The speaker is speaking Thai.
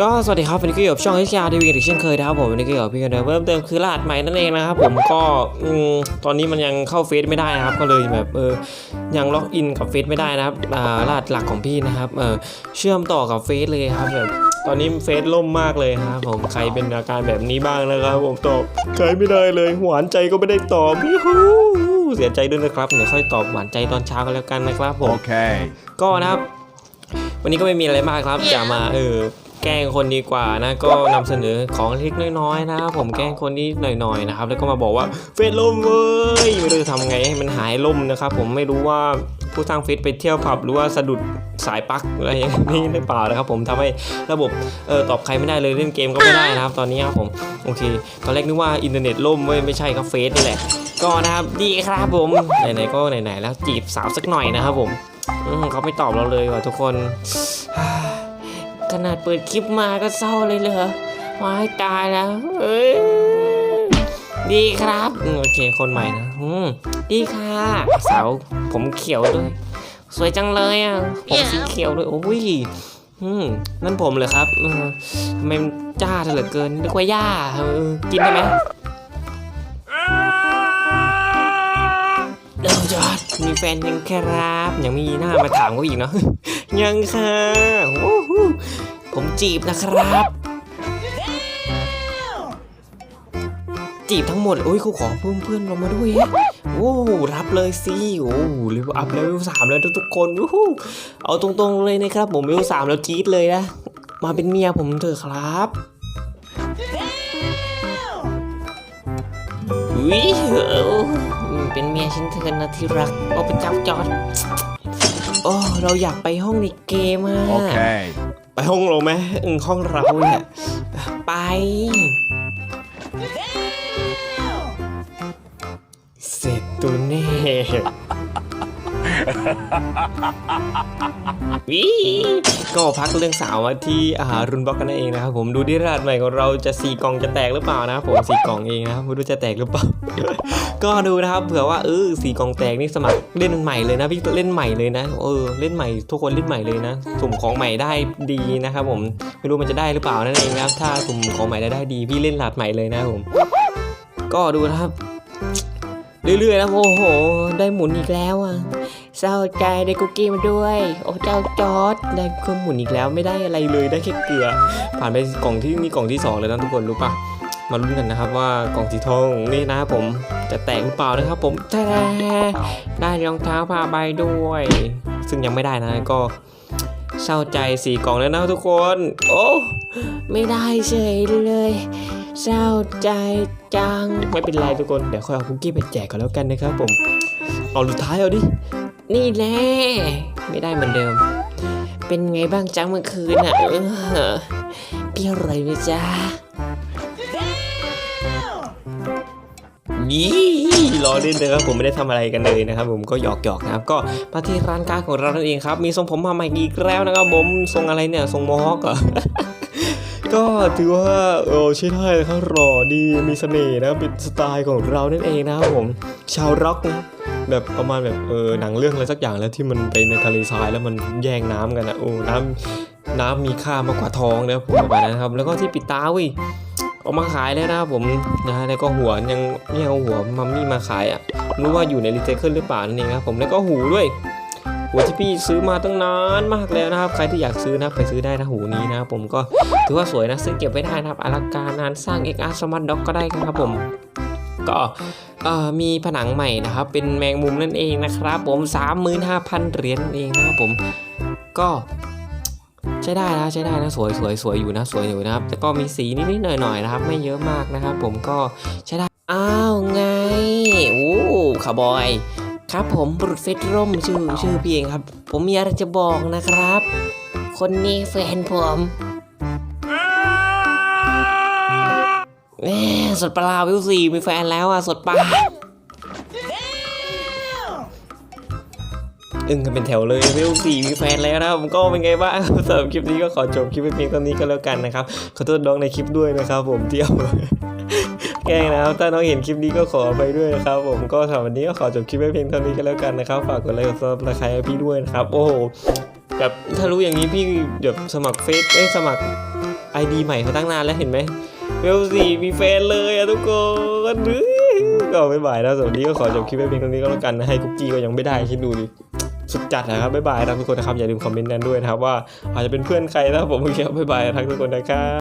ก็สวัสดีครับวันนี้ก็อยู่กับช่องเอชอาร์ทีวีอีกเช่นเคยนะครับผมวันนี้ก็อยู่กับพี่กันเดิมเพิ่มเติมคือรหัสใหม่นั่นเองนะครับผมก็อืมตอนนี้มันยังเข้าเฟซไม่ได้นะครับก็เลยแบบเออยังล็อกอินกับเฟซไม่ได้นะครับอ่ารหัสหลักของพี่นะครับเออเชื่อมต่อกับเฟซเลยครับแบบตอนนี้เฟซล่มมากเลยครับผมใครเป็นอาการแบบนี้บ้างนะครับผมตอบใครไม่ได้เลยหวานใจก็ไม่ได้ตอบยูฮูเสียใจด้วยนะครับเดี๋ยวค่อยตอบหวานใจตอนเช้ากันแล้วกันนะครับผม Okay. ก็นะครับ วันนี้ก็ไม่มีอะไรมากครับจะมาเออ แกล้งคนดีกว่านะ ก็นำเสนอของเล็กน้อยๆนะครับผมแกล้งคนนิดหน่อยๆนะครับ แล้วก็มาบอกว่าเฟซล่มเว้ยไม่รู้จะทำไงให้มันหายล่มนะครับ ผมไม่รู้ว่าผู้สร้างเฟซไปเที่ยวผับหรือว่าสะดุดสายปลั๊กอะไรอย่างนี้หรือเปล่านะครับ ผมทำให้ระบบเออตอบใครไม่ได้เลยเล่นเกมก็ไม่ได้นะครับ ตอนนี้ครับผมโอเค ตอนแรกนึกว่าอินเทอร์เน็ตล่มเว้ยไม่ใช่ครับเฟซนี่แหละก็นะครับดีครับผมไหนๆก็ไหนๆแล้วจีบสาวสักหน่อยนะครับผมเขาไม่ตอบเราเลยว่ะทุกคน ขนาดเปิดคลิปมาก็เศร้าเลยเหรอว้ายตายแล้วเอ้ยดีครับอืมโอเคคนใหม่นะอืมดีค่ะ สาวผมเขียวด้วย สวยจังเลยอะผมสีเขียวด้วยโอ้ยอืมนั่นผมเลยครับเออทำไมมันจ้าเหลือเกินนึกว่าย่าเออกินได้ไหมเดาจอดมีแฟนยังครับ ยังมีหน้ามาถามเขาอีกเนาะยังค่ะโอ้โหผม จีบนะครับ จีบทั้งหมดโอ้ยเขาขอเพื่อนเพื่อนเรามาด้วยฮะโอ้รับเลยสิโอ้เลเวลอัพเลเวลสามแล้วทุกคนวู้หูเอาตรงๆเลยนะครับ ผมเลเวลสามแล้วจี๊ดเลยนะมาเป็นเมียผมเถอะครับวิเป็นเมียฉันเถอะนะที่รักโอ้เป็นเจ้าจอดโอ้เราอยากไปห้องในเกมอะ ไปห้องเราไหมอืมห้องเราเนี่ยไป เสร็จตัวแน่ ก็พักเรื่องสาวมาที่อาหารุนบล็อกกันนั่นเองนะครับผมดูที่รหัสใหม่ของเราจะสี่กล่องจะแตกหรือเปล่านะครับผมสี่กล่องเองนะครับไม่รู้จะแตกหรือเปล่า ก็ดูนะครับเผื่อว่าเออสี่กล่องแตกนี่สมัครเล่นใหม่เลยนะพี่เล่นใหม่เลยนะเออเล่นใหม่ทุกคนเล่นใหม่เลยนะ สุ่มของใหม่ได้ดีนะครับผมไม่รู้มันจะได้หรือเปล่านั่นเองนะครับถ้าสุ่มของใหม่ได้ได้ดีพี่เล่นรหัสใหม่เลยนะครับผมก็ดูนะครับ เรื่อยๆแล้วโอ้โห ได้หมุนอีกแล้วอะเศร้าใจได้คุกกี้มาด้วย โอ้เจ้าจอร์ดได้เครื่องหมุนอีกแล้วไม่ได้อะไรเลยได้แค่เกลือ ผ่านไปกล่องที่นี่กล่องที่สองเลยนะทุกคนรู้ปะมาลุ้นกันนะครับว่ากล่องสีทองนี่นะผมจะแตกหรือเปล่านะครับ ผมแท้ได้รองเท้าผ้าใบด้วย ซึ่งยังไม่ได้นะก็เศร้าใจสี่กล่องแล้วนะทุกคน โอ้ไม่ได้เฉยเลย เศร้าใจจัง ไม่เป็นไรทุกคน เดี๋ยวค่อยเอาคุกกี้ไปแจกก่อนแล้วกันนะครับผม เอาสุดท้ายเอาดิ นี่แหละ ไม่ได้เหมือนเดิม เป็นไงบ้างจังเมื่อคืนอะเออเปรี้ยวอะไรไหมจ๊ะยี่รอเล่นนะครับผมไม่ได้ทำอะไรกันเลยนะครับ ผมก็หยอกหยอกนะครับ ก็มาที่ร้านค้าของเรานั่นเองครับ มีทรงผมมาใหม่อีกแล้วนะครับผมทรงอะไรเนี่ยทรงโมฮอคเหรอ ก็ถือว่าเออใช่ได้ครับหล่อดีมีเสน่ห์นะเป็นสไตล์ของเรานั่นเองนะครับผมชาวร็อกนะแบบประมาณแบบเออหนังเรื่องอะไรสักอย่างแล้วที่มันไปในทะเลทรายแล้วมันแย่งน้ำกันนะโอ้น้ำน้ำมีค่ามากกว่าทองนะผมประมาณนั้นครับ แล้วก็ที่ปิดตาว้ยเอามาขายแล้วนะครับผมนะแล้วก็หัวยังไม่เอาหัวมัมมี่มาขายอะรู้ว่าอยู่ในรีไซเคิลหรือเปล่านั่นเองครับผมแล้วก็หูด้วย หูที่พี่ซื้อมาตั้งนานมากแล้วนะครับ ใครที่อยากซื้อนะไปซื้อได้นะหูนี้นะครับผมก็ถือว่าสวยนะซื้อเก็บไว้ได้นะครับอลังการงานสร้าง XR Smart Dog ก็ได้ครับผมก็มีผนังใหม่นะครับ เป็นแมงมุมนั่นเองนะครับ ผม 35,000 เหรียญเองนะครับผมก็ใช้ได้นะใช้ได้นะสวยสวยสวยอยู่นะสวยอยู่นะครับ แต่ก็มีสีนิดๆหน่อยๆนะครับ ไม่เยอะมากนะครับ ผมก็ใช้ได้ อ้าวไงโอ้คาบอย ครับผมบุรุษเฟสร่มชื่อชื่อพี่เองครับ ผมมีอะไรจะบอกนะครับ คนนี้แฟนผมแหมสดปลาวิวสี่มีแฟนแล้วอะสดปลาอึ้งกันเป็นแถวเลยวิวสี่มีแฟนแล้วนะผมก็เป็นไงบ้างสำหรับคลิปนี้ก็ขอจบคลิปไปเพียงเท่านี้ก็แล้วกันนะครับ ขอโทษน้องในคลิปด้วยนะครับผมเที่ยว แกล้งนะครับถ้าน้องเห็นคลิปนี้ก็ขอไปด้วยนะครับ ผมก็สำหรับวันนี้ก็ขอจบคลิปไว้เพียงเท่านี้ก็แล้วกันนะครับ ฝากกดไลค์กดซับสไครต์พี่ด้วยนะครับ โอ้โหแบบถ้ารู้อย่างนี้พี่แบบสมัครเฟซเอ้ยสมัครไอดีใหม่มาตั้งนานแล้วเห็นไหมเวลสี่มีแฟนเลยอะทุกคนก็บ๊ายบายนะสวัสดีก็ขอจบคลิปไว้เพียงเท่านี้ก็แล้วกันนะให้คุกกี้ก็ยังไม่ได้คิดดูดิสุดจัดนะครับบ๊ายบายนะทุกคนนะครับอย่าลืมคอมเมนต์กันด้วยนะครับว่าอาจจะเป็นเพื่อนใครนะครับผมโอเคบบ๊ายบายทักทุกคนนะครับ